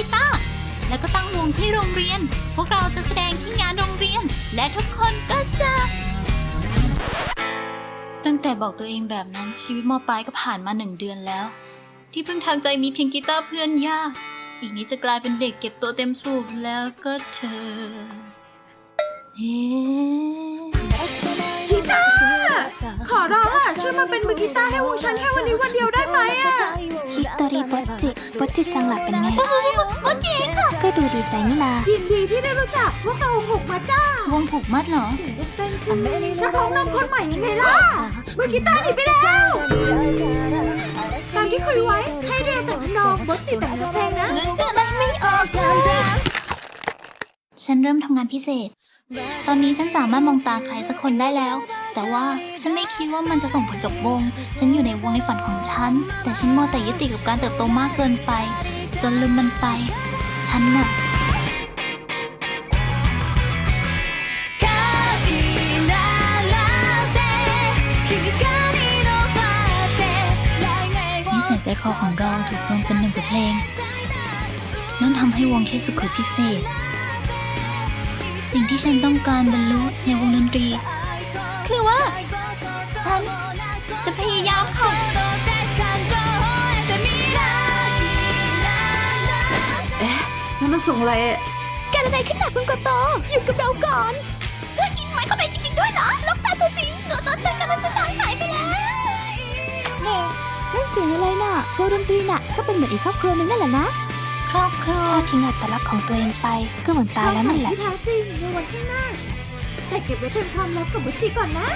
ีตาร์แล้วก็ตั้งวงที่โรงเรียน พวกเราจะแสดงที่งานโรงเรียน และทุกคนก็จะ ตั้งแต่บอกตัวเองแบบนั้นชีวิตมปลายก็ผ่านมาหนึ่งเดือนแล้ว ที่เพึ่งทางใจมีเพียงกีตาร์เพื่อนยาก อีกนี้จะกลายเป็นเด็กเก็บตัวเต็มสูบแล้วก็เธอเฮ้ กีตาร์ให้วงฉันแค่วันนี้วันเดียวได้ไหมอะฮิตโตริโบจิโบจิจังหลับเป็นไงโอเจค่ะก็ดูดีใจนี่นายินดีที่ได้รู้จักพวกเราหกมาจ้าวงผูกมัดเหรอถึงจะเป็นคือนักร้องนำคนใหม่ยังไงล่ะมือกีตาร์หนีไปแล้วตามที่คุยไว้ให้เรียนแต่งทำนองบดจิแต่งเนื้อเพลงนะนึกอะไรไม่ออกเลยฉันเริ่มทำงานพิเศษ ตอนนี้ฉันสามารถมองตาใครสักคนได้แล้ว แต่ว่าฉันไม่คิดว่ามันจะส่งผลกับวง ฉันอยู่ในวงในฝันของฉัน แต่ฉันมัวแต่ยึดติดกับการเติบโตมากเกินไป จนลืมมันไป ฉันน่ะนิสัยใจคอของเราถูกรวมเป็นหนึ่งบทเพลงนั่นทำให้วงเทสุขุพิเศษ สิ่งที่ฉันต้องการบรรลุในวงดนตรี คือว่า ฉันจะพยายามค่ะนั่นมันส่งอะไรอะเกิดอะไรขึ้นหนักคุณกโตอยู่กับเราก่อนเธอกินไม้เข้าไปจริงๆด้วยเหรอลูกตาตัวจริงตัวตนเธอกำลังจะหายหายไปแล้วนั่นเสียงอะไรน่ะวงดนตรีน่ะก็เป็นเหมือนอีกครอบครัวหนึงนั่นแหละนะครอบครัวถ้าทิ้งอัตลักษณ์ของตัวเองไป ก็เหมือนตายแล้วนั่นแหละที่แท้จริงในวันข้างหน้า แต่เก็บไว้เป็นความลับกับบุจิก่อนนะ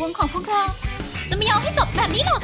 วงของพวกเรา จะไม่ยอมให้จบแบบนี้หรอก